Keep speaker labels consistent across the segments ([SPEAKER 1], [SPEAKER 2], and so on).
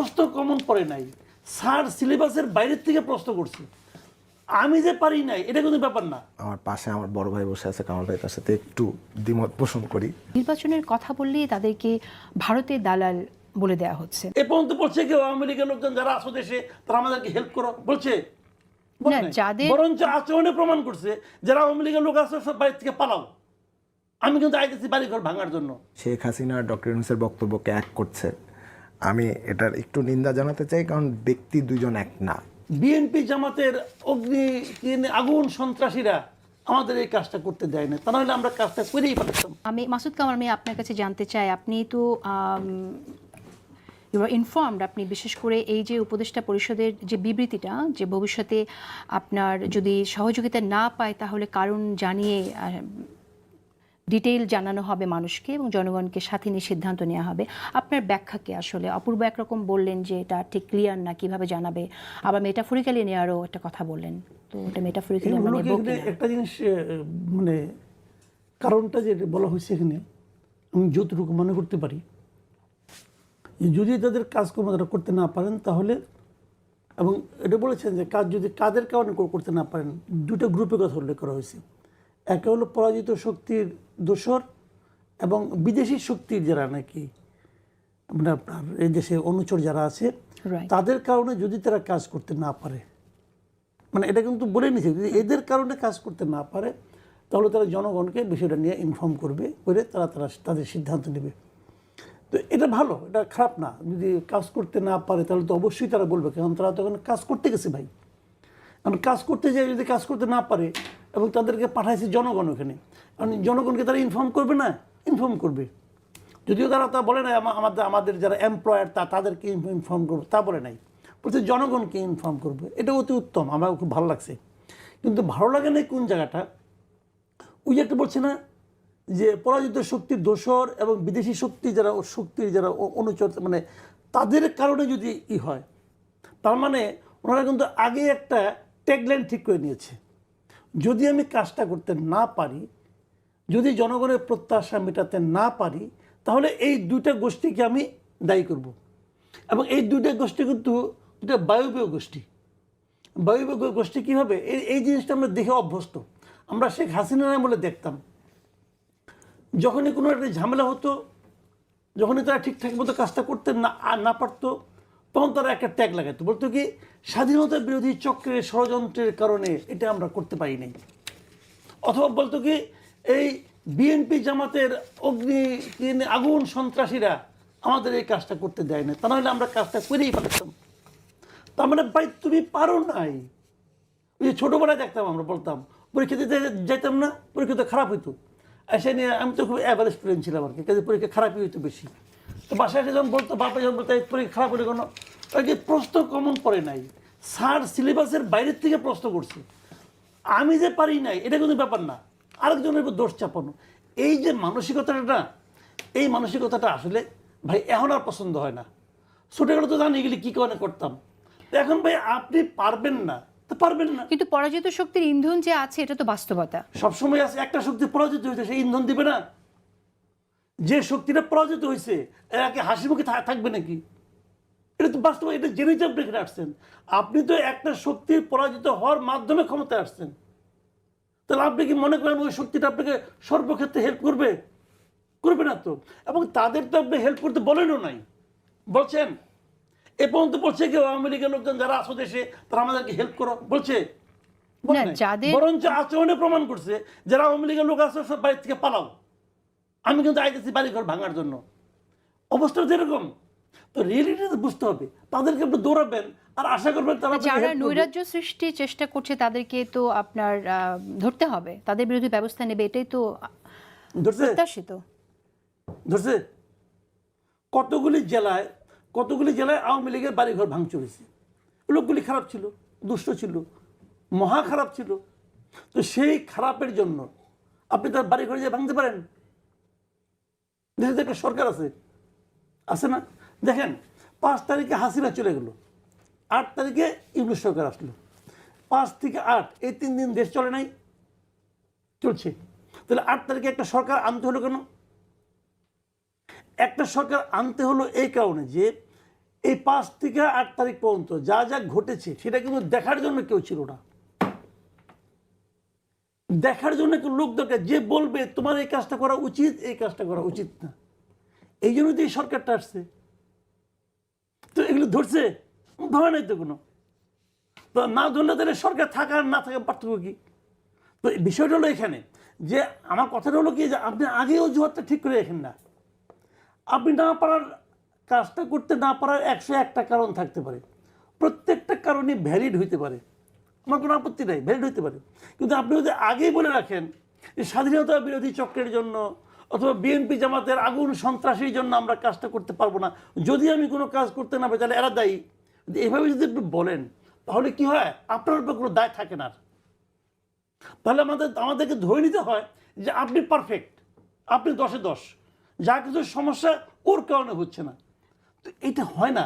[SPEAKER 1] প্রশ্ন কমন পড়ে নাই। স্যার সিলেবাসের বাইরের থেকে প্রশ্ন করছে। আমি যে পারি নাই এটা কিন্তু ব্যাপার না।
[SPEAKER 2] আমার পাশে আমার বড় ভাই বসে আছে কামাল ভাই তার সাথে একটু দ্বিমত পোষণ করি।
[SPEAKER 3] নির্বাচনের কথা বললেই তাদেরকে ভারতের দালাল বলে দেওয়া হচ্ছে।
[SPEAKER 1] এ পর্যন্ত বলছে কেউ আওয়ামী লীগের লোকজন যারা আসো দেশে তারা আমাদেরকে হেল্প করো। বলছে?
[SPEAKER 3] না, যাদের-
[SPEAKER 1] বরঞ্চ আচরণে প্রমাণ করছে যারা আওয়ামী লীগের লোক আছে সব বাড়ি থেকে পালাও। আমি কিন্তু আইতেছি বাড়ি ঘর ভাঙার জন্য।
[SPEAKER 2] শেখ হাসিনা ডক্টর ইউনুসের বক্তব্যকে এক করছে। আমি এটার একটু নিন্দা জানাতে চাই কারণ ব্যক্তি দুজন এক না।
[SPEAKER 1] বিএনপি জামাতের অগ্নি আগুন সন্ত্রাসীরা আমাদের এই কাজটা করতে দেয় না। তা নাহলে আমরা কাজটা করেই পারতাম
[SPEAKER 3] আমি মাসুদ কামার আমি আপনার কাছে জানতে চাই আপনি তো ইউ আর ইনফর্মড আপনি বিশেষ করে এই যে উপদেষ্টা পরিষদের যে বিবৃতিটা যে ভবিষ্যতে আপনার যদি সহযোগিতা না পায় তাহলে কারণ জানিয়ে ডিটেইল জানানো হবে মানুষকে এবং জনগণকে সাথে নিয়ে সিদ্ধান্ত নেওয়া হবে। আপনার ব্যাখ্যাকে আসলে? অপূর্ব একরকম বললেন যে এটা ঠিক ক্লিয়ার না কীভাবে জানাবে? আবার মেটাফরিক্যালি নেওয়ারও একটা কথা বললেন। তো এটা মেটাফরিক্যালি আমরা নেব?
[SPEAKER 1] একটা জিনিস মানে কারণটা যে বলা হয়েছে এখানে আমি যতটুকু মনে করতে পারি যদি তাদের কাজকর্ম তারা করতে না পারেন তাহলে এবং এটা বলেছেন যে কাজ যদি কাদের কারণে করতে না পারেন দুটো গ্রুপের কথা উল্লেখ করা হয়েছে। একটা হলো পরাজিত শক্তির দোসর এবং বিদেশি শক্তির যারা নাকি মানে আপনার এই দেশে অনুচর যারা আছে তাদের কারণে যদি তারা কাজ করতে না পারে মানে এটা কিন্তু বলে নিছে যদি এদের কারণে কাজ করতে না পারে তাহলে তারা জনগণকে বিষয়টা নিয়ে ইনফর্ম করবে করে তারা তারা তাদের সিদ্ধান্ত নেবে। তো এটা ভালো এটা খারাপ না যদি কাজ করতে না পারে তাহলে তো অবশ্যই তারা বলবে কারণ তারা তো এখন কাজ করতে গেছে ভাই। কারণ কাজ করতে যায় যদি কাজ করতে না পারে এবং তাদেরকে পাঠাইছে জনগণ ওখানে। কারণ জনগণকে তারা ইনফর্ম করবে না ইনফর্ম করবে। যদিও তারা তা বলে নাই আমাদের আমাদের যারা এমপ্লয়ার তা তাদেরকে ইনফর্ম করবে, তা বলে নাই। বলছে জনগণকে ইনফর্ম করবে। এটা অতি উত্তম আমার খুব ভালো লাগছে। কিন্তু ভালো লাগে না কোন জায়গাটা? ওই যে একটা বলছে না, যে পরাজিত শক্তির দোসর এবং বিদেশি শক্তি যারা শক্তির যারা অনুচর মানে তাদের কারণে যদি ই হয়, তার মানে ওনারা কিন্তু আগে একটা ট্যাগলাইন ঠিক করে নিয়েছে। যদি আমি কাজটা করতে না পারি, যদি জনগণের প্রত্যাশা মেটাতে না পারি, তাহলে এই দুইটা গোষ্ঠীকে আমি দায়ী করব। এবং এই দুইটা গোষ্ঠী কিন্তু দুটা বায়বীয় গোষ্ঠী। বায়বীয় গোষ্ঠী কী হবে এই এই জিনিসটা আমরা দেখে অভ্যস্ত। আমরা শেখ হাসিনা বলে দেখতাম। যখনই কোনো একটা ঝামেলা হতো, যখনই তারা ঠিকঠাক মতো কাজটা করতে না না পারতো তখন তারা একটা ট্যাগ লাগাতো বলতো কি, স্বাধীনতা বিরোধী চক্রের ষড়যন্ত্রের কারণে এটা আমরা করতে পারি নাই অথবা বলতো কি, এই বিএনপি জামাতের অগ্নি আগুন সন্ত্রাসীরা আমাদের এই কাজটা করতে দেয় না তা নাহলে আমরা কাজটা করেই পারতাম তার মানে ভাই, তুমি পারো নাই। ওই যে ছোটোবেলায় দেখতাম আমরা, বলতাম, পরীক্ষা দিতে যাইতাম না, পরীক্ষা তো খারাপ হইতো। এসে নিয়ে আমি তো খুব অ্যাভারেজ স্টুডেন্ট ছিলাম আর কি, কাজে পরীক্ষা খারাপই হইতো বেশি। তো বাসায় যখন বলতো বাপা যখন বলতো "এই পরীক্ষা খারাপ হলে কোনো? যে প্রশ্ন কমন পড়ে নাই। স্যার সিলেবাসের বাইরের থেকে প্রশ্ন করছে। আমি যে পারি নাই এটা কিন্তু ব্যাপার না। আরেকজনের উপর দোষ চাপানো। এই যে মানসিকতাটা এই মানসিকতাটা আসলে ভাই এখন আর পছন্দ হয় না। ছোটোখাটো তো জানি এগুলি কী কারণে করতাম। তো এখন ভাই আপনি পারবেন না তো পারবেন না।
[SPEAKER 3] কিন্তু পরাজিত শক্তির ইন্ধন যে আছে এটা তো বাস্তবতা।
[SPEAKER 1] সবসময় আছে একটা শক্তি পরাজিত হয়েছে সেই ইন্ধন দিবে না। যে শক্তিটা পরাজিত হয়েছে এরাকে হাসি মুখে থাকবে নাকি? এটা তো বাস্তব এটা জেনে যে আপনি আসছেন। আপনি তো একটা শক্তির পরাজিত হওয়ার মাধ্যমে ক্ষমতায় আসছেন। তাহলে আপনি কি মনে করেন ওই শক্তিটা আপনাকে সর্বক্ষেত্রে হেল্প করবে? করবে না তো। এবং তাদের তো আপনি হেল্প করতে বলেনও নাই। বলছেন এ পর্যন্ত বলছে কেউ আওয়ামী লীগের লোকজন যারা আসো দেশে তারা আমাদেরকে হেল্প করো। বলছে বরঞ্চ আচরণে প্রমাণ করছে যারা আওয়ামী লীগের লোক আছে সব বাড়ি থেকে পালাও। আমি কিন্তু আইতেছি বাড়ি ঘর ভাঙার জন্য। অবস্থা যেরকম তো রিয়েলিটি বুঝতে হবে তাদেরকে আপনি দৌড়াবেন আর আশা করবেন তারা
[SPEAKER 3] যারা নৈরাজ্য সৃষ্টির চেষ্টা করছে তাদেরকে তো আপনার ধরতে হবে। তাদের বিরুদ্ধে ব্যবস্থা নেবে এটাই তো প্রত্যাশিত।
[SPEAKER 1] ধরছে? কতগুলি জেলায় কতগুলি জেলায় আওয়ামী লীগের বাড়িঘর ভাঙচুর হয়েছে? লোকগুলি খারাপ ছিল দুষ্ট ছিল মহা খারাপ ছিল। তো সেই খারাপের জন্য আপনি তার বাড়ি ঘরে যেয়ে ভাঙতে পারেন? দেশে একটা সরকার আছে। আছে না? দেখেন, পাঁচ তারিখে হাসিনা চলে গেল। আট তারিখে ইংলিশ সরকার আসলো। পাঁচ থেকে আট, এই তিন দিন দেশ চলে নাই। চলছে। তাহলে আট তারিখে একটা সরকার আনতে হলো কেন? একটা সরকার আনতে হলো এই কারণে যে, এই পাঁচ থেকে আট তারিখ পর্যন্ত যা যা ঘটেছে, সেটা কিন্তু দেখার জন্য কেউ ছিল না। দেখার জন্য কেউ লোক দরকার। যে বলবে, তোমার এই কাজটা করা উচিত, এই কাজটা করা উচিত না। এই জন্য তো এই সরকারটা আসছে। তো এগুলো ধরছে, ধরে নাই তো কোনো। তো না ধরলে তাহলে সরকার থাকা আর না থাকার পার্থক্য কি? তো বিষয়টা হলো এখানে, যে আমার কথাটা হলো কি, যে আপনি আগে অজুহাতটা ঠিক করে রাখেন না। আপনি না পারার কাজটা করতে না পারার একশো একটা কারণ থাকতে পারে। প্রত্যেকটা কারণে ভ্যালিড হইতে পারে। আমার কোনো আপত্তি নাই ভ্যালিড হইতে পারে। কিন্তু আপনি যদি আগেই বলে রাখেন যে স্বাধীনতা বিরোধী চক্রের জন্য অথবা বিএনপি জামাতের আগুন সন্ত্রাসীর জন্য আমরা কাজটা করতে পারব না, যদি আমি কোনো কাজ করতে না পারি, তাহলে এরা দায়ী। এভাবে যদি একটু বলেন, তাহলে কি হয়? আপনার উপর কোনো দায় থাকে না। তাহলে আমাদের, আমাদেরকে ধরে নিতে হয় যে আপনি পারফেক্ট আপনি দশে দশ। যা কিছু সমস্যা ওর কারণে হচ্ছে না। তো এটা হয় না।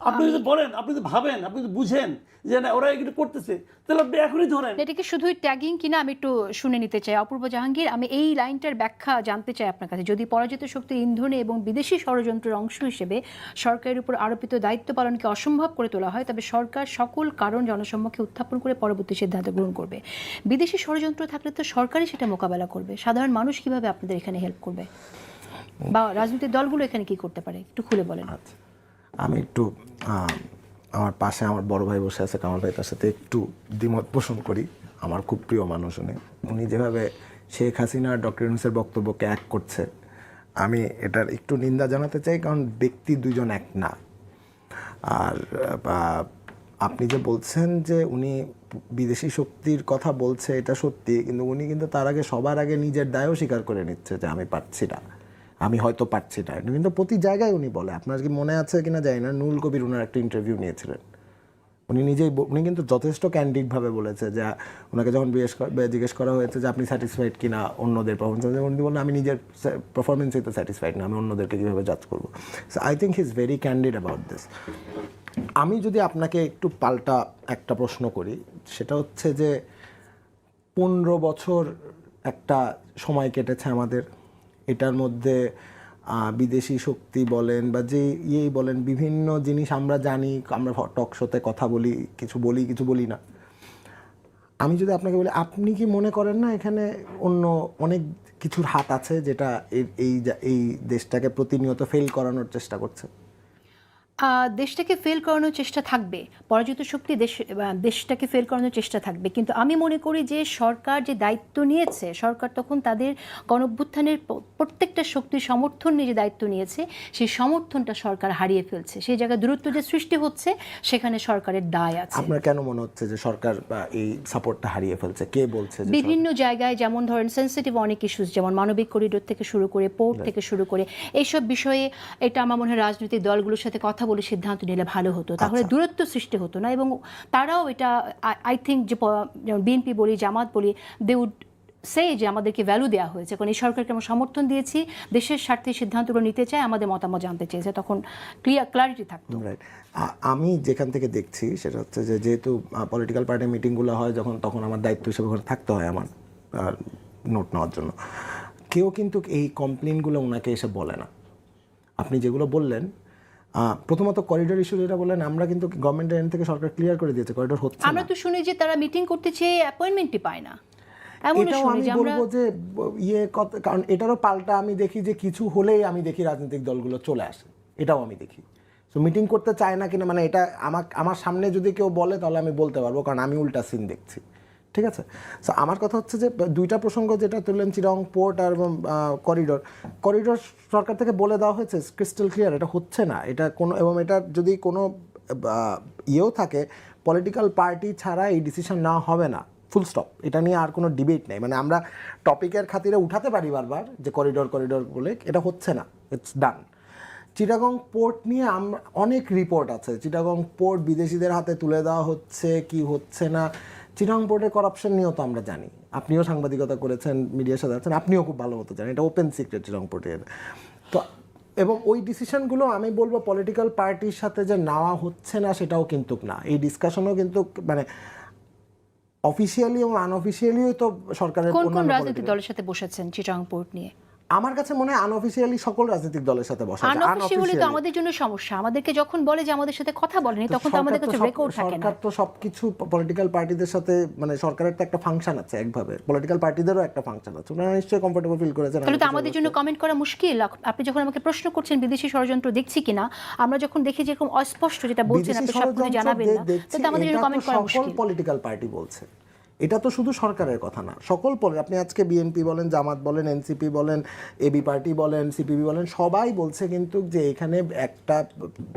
[SPEAKER 1] আপনি যদি বলেন আপনি যদি ভাবেন আপনি যদি বুঝেন যে না ওরা এগুলো করতেছে তাহলে আপনি এখনই ধরেন।
[SPEAKER 3] এটা কি শুধুই ট্যাগিং কিনা আমি একটু শুনে নিতে চাই। অপূর্ব জাহাঙ্গীর আমি এই লাইনটার ব্যাখ্যা জানতে চাই আপনার কাছে। যদি পরাজিত শক্তির ইন্ধনে এবং বিদেশি ষড়যন্ত্রের অংশ হিসেবে সরকারের উপর আরোপিত দায়িত্ব পালনকে অসম্ভব করে তোলা হয় তবে সরকার সকল কারণ জনসম্মুখে উত্থাপন করে পরবর্তী সিদ্ধান্ত গ্রহণ করবে। বিদেশি ষড়যন্ত্র থাকলে তো সরকারই সেটা মোকাবেলা করবে। সাধারণ মানুষ কীভাবে আপনাদের এখানে হেল্প করবে? বা রাজনৈতিক দলগুলো এখানে কি করতে পারে? একটু খুলে বলেন।
[SPEAKER 2] আচ্ছা। আমি একটু আমার পাশে আমার বড় ভাই বসে আছে, কামাল ভাই, তার সাথে একটু দ্বিমত পোষণ করি। আমার খুব প্রিয় মানুষ উনি উনি যেভাবে শেখ হাসিনা, ডক্টর ইউনুসের বক্তব্যকে এক করছে, আমি এটার একটু নিন্দা জানাতে চাই, কারণ ব্যক্তি দুজন এক না। আর আপনি যে বলছেন যে উনি বিদেশি শক্তির কথা বলছে, এটা সত্যি, কিন্তু উনি কিন্তু তার আগে সবার আগে নিজের দায়ও স্বীকার করে নিচ্ছে যে আমি পারছি না। আমি হয়তো পারছি না। কিন্তু প্রতি জায়গায় উনি বলে। আপনার কি মনে আছে কিনা জানি না। নুরুল কবির ওনার একটা ইন্টারভিউ নিয়েছিলেন। উনি নিজেই উনি কিন্তু যথেষ্ট ক্যান্ডিডভাবে বলেছে যে ওনাকে যখন জিজ্ঞেস জিজ্ঞেস করা হয়েছে যে, আপনি স্যাটিসফাইড কিনা অন্যদের পারফরমেন্স উনি বললেন, আমি নিজের পারফরমেন্সে তো স্যাটিসফাইড না। আমি অন্যদেরকে কীভাবে জাজ করব? So I think he is very candid about this আমি যদি আপনাকে একটু পাল্টা একটা প্রশ্ন করি, সেটা হচ্ছে যে, পনেরো বছর একটা সময় কেটেছে আমাদের। এটার মধ্যে বিদেশি শক্তি বলেন বা যে ইয়েই বলেন, বিভিন্ন জিনিস আমরা জানি, আমরা টক শোতে কথা বলি, কিছু বলি কিছু বলি না। আমি যদি আপনাকে বলি, আপনি কি মনে করেন না এখানে অন্য অনেক কিছুর হাত আছে যেটা এই- এই দেশটাকে প্রতিনিয়ত ফেল করানোর চেষ্টা করছে?
[SPEAKER 3] দেশটাকে ফেল করানোর চেষ্টা থাকবে। পরাজিত শক্তি দেশ দেশটাকে ফেল করানোর চেষ্টা থাকবে। কিন্তু আমি মনে করি যে সরকার যে দায়িত্ব নিয়েছে সরকার তখন তাদের গণভ্যুত্থানের প্রত্যেকটা শক্তির সমর্থন নিয়ে যে দায়িত্ব নিয়েছে সেই সমর্থনটা সরকার হারিয়ে ফেলছে। সেই জায়গায় দূরত্ব যে সৃষ্টি হচ্ছে সেখানে সরকারের দায় আছে।
[SPEAKER 2] আপনার কেন মনে হচ্ছে যে সরকার এই সাপোর্টটা হারিয়ে ফেলছে? কে বলছে
[SPEAKER 3] বিভিন্ন জায়গায় যেমন ধরেন সেন্সিটিভ অনেক ইস্যুস যেমন মানবিক করিডোর থেকে শুরু করে পোর্ট থেকে শুরু করে এইসব বিষয়ে এটা আমার মনে হয় রাজনৈতিক দলগুলোর সাথে কথা বলে সিদ্ধান্ত নিলে ভালো হতো। তাহলে দূরত্ব সৃষ্টি হতো না এবং তারাও এটা আই থিঙ্ক যে যেমন বিএনপি বলি জামাত বলি দে উড সে যে আমাদেরকে ভ্যালু দেওয়া হয়েছে। কারণ এই সরকারকে আমরা সমর্থন দিয়েছি দেশের স্বার্থে সিদ্ধান্তগুলো নিতে চাই আমাদের মতামত জানতে চেয়েছে। তখন ক্লিয়ার ক্লারিটি থাকতো।
[SPEAKER 2] রাইট আমি যেখান থেকে দেখছি সেটা হচ্ছে যে যেহেতু পলিটিক্যাল পার্টির মিটিংগুলো হয় যখন তখন আমার দায়িত্ব হিসেবে ওখানে থাকতে হয় আমার নোট নেওয়ার জন্য। কেউ কিন্তু এই কমপ্লেনগুলো ওনাকে এসে বলে না। আপনি যেগুলো বললেন প্রথমত করিডোর ইস্যু যেটা বললেন আমরা কিন্তু গভর্নমেন্টের এন্ড থেকে সরকার ক্লিয়ার করে দিয়েছে করিডোর হচ্ছে
[SPEAKER 3] আমরা তো শুনি যে তারা মিটিং করতে চেয়ে অ্যাপয়েন্টমেন্টই পায় না।
[SPEAKER 2] এটাও আমি বলব যে ইয়ে কারণ এটারও পাল্টা আমি দেখি যে কিছু হলেই আমি দেখি রাজনৈতিক দলগুলো চলে আসে। এটাও আমি দেখি। সো মিটিং করতে চায় না কিনা মানে এটা আমার আমার সামনে যদি কেউ বলে তাহলে আমি বলতে পারব কারণ আমি উল্টা সিন দেখছি। ঠিক আছে? সো আমার কথা হচ্ছে যে, দুইটা প্রসঙ্গ যেটা তুললেন চিরং, পোর্ট আর করিডোর। করিডোর সরকার থেকে বলে দেওয়া হয়েছে ক্রিস্টাল ক্লিয়ার এটা হচ্ছে না। এটা কোনো, এবং এটা যদি কোনো ইয়েও থাকে পলিটিক্যাল পার্টি ছাড়া এই ডিসিশন নেওয়া হবে না। ফুল স্টপ এটা নিয়ে আর কোনো ডিবেট নেই। মানে আমরা টপিকের খাতিরে উঠাতে পারি বারবার যে করিডোর করিডোর বলে এটা হচ্ছে না। ইটস ডান চিটাগং পোর্ট নিয়ে অনেক রিপোর্ট আছে। চিটাগং পোর্ট বিদেশিদের হাতে তুলে দেওয়া হচ্ছে, কি হচ্ছে না। চিটাগং পোর্টের করাপশন নিয়েও তো আমরা জানি। আপনিও সাংবাদিকতা করেছেন মিডিয়ার সাথে আছেন আপনিও খুব ভালো মতো জানেন এটা ওপেন সিক্রেট চিটাগং পোর্টের তো এবং ওই ডিসিশনগুলো আমি বলব পলিটিক্যাল পার্টির সাথে যে নেওয়া হচ্ছে না সেটাও কিন্তু না। এই ডিসকাশনও কিন্তু মানে অফিসিয়ালি এবং আনঅফিসিয়ালিও তো সরকারের
[SPEAKER 3] কোন কোন রাজনৈতিক দলের সাথে বসেছেন চিটাং পোর্ট নিয়ে?
[SPEAKER 2] আমার কাছে মনে হয় আনঅফিসিয়ালি সকল রাজনৈতিক দলের সাথে বসা।
[SPEAKER 3] আনঅফিসিয়ালি তো আমাদের জন্য সমস্যা। আমাদেরকে যখন বলে যে আমাদের সাথে কথা বলেনি তখন তো আমাদের কাছে রেকর্ড থাকে না।
[SPEAKER 2] সরকার তো সবকিছু পলিটিক্যাল পার্টিদের সাথে মানে সরকারের তো একটা ফাংশন আছে একভাবে। পলিটিক্যাল পার্টিদেরও একটা ফাংশন আছে। ওনারা নিশ্চয়ই কমফোর্টেবল ফিল করেছেন
[SPEAKER 3] তাহলে তো আমাদের জন্য কমেন্ট করা মুশকিল। আপনি যখন আমাকে প্রশ্ন করছেন বিদেশি ষড়যন্ত্র দেখছি কিনা আমরা যখন দেখি যে এরকম অস্পষ্ট যেটা বলছেন আপনি সব কিছু জানাবেন না তাহলে আমাদের জন্য কমেন্ট করা মুশকিল।
[SPEAKER 2] পলিটিক্যাল পার্টি বলছে। এটা তো শুধু সরকারের কথা না সকল পরে আপনি আজকে বিএনপি বলেন জামাত বলেন এনসিপি বলেন এবি পার্টি বলেন সিপিবি বলেন সবাই বলছে কিন্তু যে এখানে একটা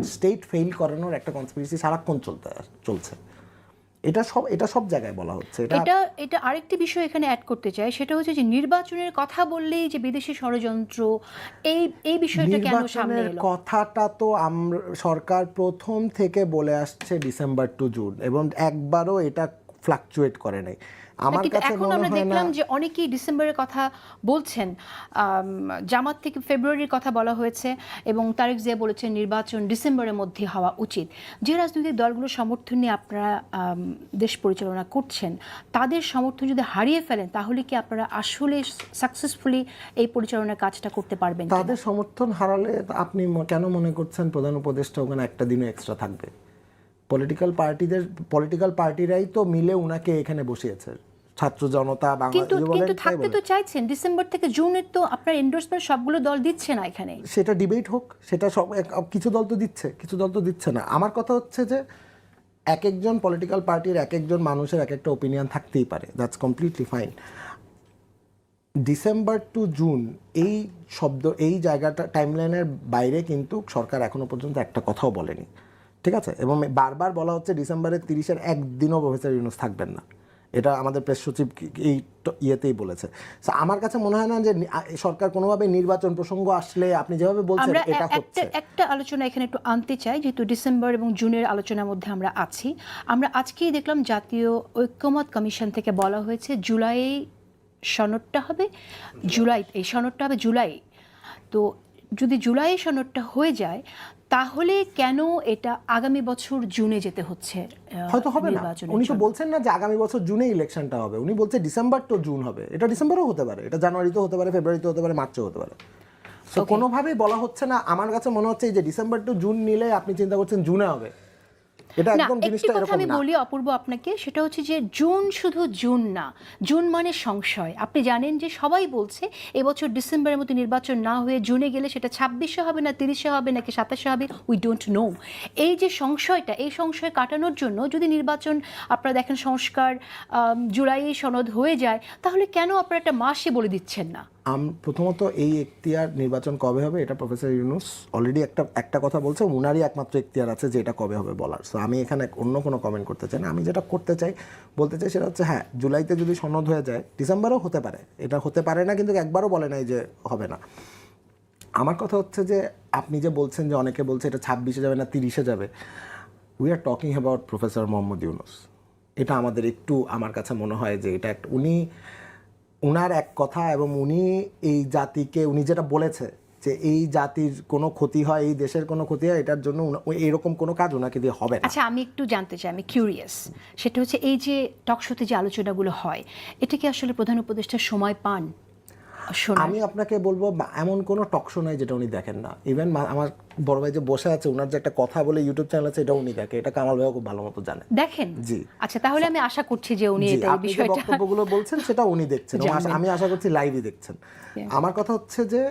[SPEAKER 2] স্টেট ফেল করানোর একটা কনস্পিরেসি সারাক্ষণ চলতে চলছে। এটা সব এটা সব জায়গায় বলা হচ্ছে। এটা
[SPEAKER 3] এটা এটা আরেকটি বিষয় এখানে অ্যাড করতে চাই সেটা হচ্ছে যে নির্বাচনের কথা বললেই যে বিদেশি ষড়যন্ত্র এই এই বিষয়টা কেন সামনে এলো?
[SPEAKER 2] কথাটা তো আমরা সরকার প্রথম থেকে বলে আসছে ডিসেম্বর টু জুন এবং একবারও এটা ফ্লাকচুয়েট করে নাই। আমার কাছে
[SPEAKER 3] এখন আমরা দেখলাম যে অনেকেই ডিসেম্বরের কথা বলছেন জামাত থেকে ফেব্রুয়ারির কথা বলা হয়েছে এবং তারেক জিয়া বলেছেন নির্বাচন ডিসেম্বরের মধ্যে হওয়া উচিত। যে রাজনৈতিক দলগুলোর সমর্থন নিয়ে আপনারা দেশ পরিচালনা করছেন তাদের সমর্থন যদি হারিয়ে ফেলেন তাহলে কি আপনারা আসলে সাকসেসফুলি এই পরিচালনার কাজটা করতে পারবেন
[SPEAKER 2] তাদের সমর্থন হারালে আপনি কেন মনে করছেন প্রধান উপদেষ্টা ওখানে একটা দিনও এক্সট্রা থাকবে? পলিটিক্যাল পার্টিদের পলিটিক্যাল পার্টিরাই তো মিলে উনাকে এখানে বসিয়েছে। ছাত্র জনতা
[SPEAKER 3] কিন্তু কিন্তু থাকতে তো চাইছেন ডিসেম্বর থেকে জুনের তো আপনার এন্ডোর্সমেন্ট সবগুলো দল দিচ্ছে না এখানে।
[SPEAKER 2] সেটা ডিবেট হোক সেটা সব কিছু দল তো দিচ্ছে কিছু দল তো দিচ্ছে না। আমার কথা হচ্ছে যে এক একজন পলিটিক্যাল পার্টির এক একজন মানুষের এক একটা ওপিনিয়ন থাকতেই পারে। That's completely fine December to June এই শব্দ এই জায়গাটা টাইমলাইনের বাইরে কিন্তু সরকার এখনও পর্যন্ত একটা কথাও বলেনি। ঠিক আছে? এবং বারবার বলা হচ্ছে ডিসেম্বরের তিরিশের একদিনও প্রফেসর ইউনুস থাকবেন না। এটা আমাদের প্রেস সচিব এই ইয়েতেই বলেছে। আমার কাছে মনে হয় না যে সরকার কোনোভাবে নির্বাচন প্রসঙ্গ আসলে আপনি যেভাবে বলছেন এটা হচ্ছে।
[SPEAKER 3] একটা একটা আলোচনা এখানে একটু আনতে চাই যেহেতু ডিসেম্বর এবং জুনের আলোচনার মধ্যে আমরা আছি। আমরা আজকেই দেখলাম জাতীয় ঐক্যমত কমিশন থেকে বলা হয়েছে জুলাই সনদটা হবে জুলাই এই সনদটা হবে জুলাই। তো যদি জুলাই সনদটা হয়ে যায় তাহলে কেন এটা আগামী বছর জুনে যেতে হচ্ছে
[SPEAKER 2] হয়তো হবে না। উনি তো বলছেন না যে আগামী বছর জুনে ইলেকশনটা হবে। উনি বলছে ডিসেম্বর তো জুন হবে। এটা ডিসেম্বরও হতে পারে। এটা জানুয়ারিতে হতে পারে ফেব্রুয়ারিতে হতে পারে মার্চেও হতে পারে। তো কোনোভাবেই বলা হচ্ছে না। আমার কাছে মনে হচ্ছে যে ডিসেম্বর টু জুন নিলে আপনি চিন্তা করছেন জুনে হবে। এটা একদম জিনিসটা এরকম
[SPEAKER 3] আমি বলি অপূর্ব আপনাকে সেটা হচ্ছে যে জুন শুধু জুন না জুন মানে সংশয়। আপনি জানেন যে সবাই বলছে এবছর ডিসেম্বরের মধ্যে নির্বাচন না হয়ে জুনে গেলে সেটা ছাব্বিশে হবে না তিরিশে হবে নাকি সাতাশে হবে উই ডোন্ট নো এই যে সংশয়টা এই সংশয় কাটানোর জন্য যদি নির্বাচন আপনারা দেখেন সংস্কার জুলাই সনদ হয়ে যায় তাহলে কেন আপনারা একটা মাসে বলে দিচ্ছেন না?
[SPEAKER 2] আম, প্রথমত এই এখতিয়ার নির্বাচন কবে হবে এটা প্রফেসর ইউনুস অলরেডি একটা একটা কথা বলছে, উনারই একমাত্র এখতিয়ার আছে যে এটা কবে হবে বলার। সো আমি এখানে অন্য কোনো কমেন্ট করতে চাই না। আমি যেটা করতে চাই, বলতে চাই সেটা হচ্ছে হ্যাঁ জুলাইতে যদি সনদ হয়ে যায়, ডিসেম্বরেও হতে পারে। এটা হতে পারে না, কিন্তু একবারও বলে নাই যে হবে না। আমার কথা হচ্ছে যে, আপনি যে বলছেন যে অনেকে বলছে এটা ছাব্বিশে যাবে না, তিরিশে যাবে we are talking about professor Mohammad Yunus এটা আমাদের একটু, আমার কাছে মনে হয় যে এটা একটা, উনি উনার এক কথা এবং উনি এই জাতিকে, উনি যেটা বলেছে যে এই জাতির কোনো ক্ষতি হয়, এই দেশের কোনো ক্ষতি হয়, এটার জন্য এরকম কোনো কাজ ওনাকে দিয়ে হবে না।
[SPEAKER 3] আচ্ছা আমি একটু জানতে চাই, আমি কিউরিয়াস সেটা হচ্ছে এই যে টকশোতে যে আলোচনাগুলো হয়, এটা কি আসলে প্রধান উপদেষ্টা সময় পান?
[SPEAKER 2] আমি আপনাকে বলব এমন কোনো টক শো নাই যেটা উনি দেখেন না। ইভেন আমার বড় ভাই যে বসে আছে ওনার যে একটা কথা বলে ইউটিউব চ্যানেল আছে এটা উনি দেখে। এটা কামাল ভাইও খুব ভালো মতো জানে।
[SPEAKER 3] দেখেন?
[SPEAKER 2] জি।
[SPEAKER 3] আচ্ছা তাহলে আমি আশা করছি যে উনি এটা বিষয়টা
[SPEAKER 2] বক্তব্যগুলো বলছেন সেটা উনি দেখছেন। আমি আশা করছি লাইভই দেখছেন। আমার কথা হচ্ছে যে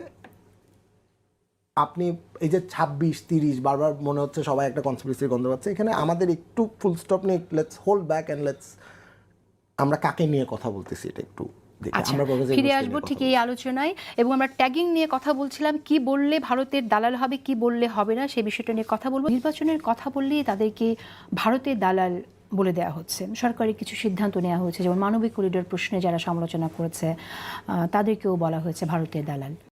[SPEAKER 2] আপনি এই যে ছাব্বিশ তিরিশ বারবার মনে হচ্ছে সবাই একটা কনস্পিরেসির গন্ধ পাচ্ছে। এখানে আমাদের একটু ফুল স্টপ নিয়ে let's hold back and let's আমরা কাকে নিয়ে কথা বলতেছি এটা একটু
[SPEAKER 3] আচ্ছা ফিরে আসব ঠিক এই আলোচনায়। এবং আমরা ট্যাগিং নিয়ে কথা বলছিলাম কি বললে ভারতের দালাল হবে কি বললে হবে না সেই বিষয়টা নিয়ে কথা বলব। নির্বাচনের কথা বললেই তাদেরকে ভারতের দালাল বলে দেওয়া হচ্ছে। সরকারের কিছু সিদ্ধান্ত নেওয়া হয়েছে যেমন মানবিক করিডোর প্রশ্নে যারা সমালোচনা করেছে আহ, তাদেরকেও বলা হয়েছে ভারতের দালাল।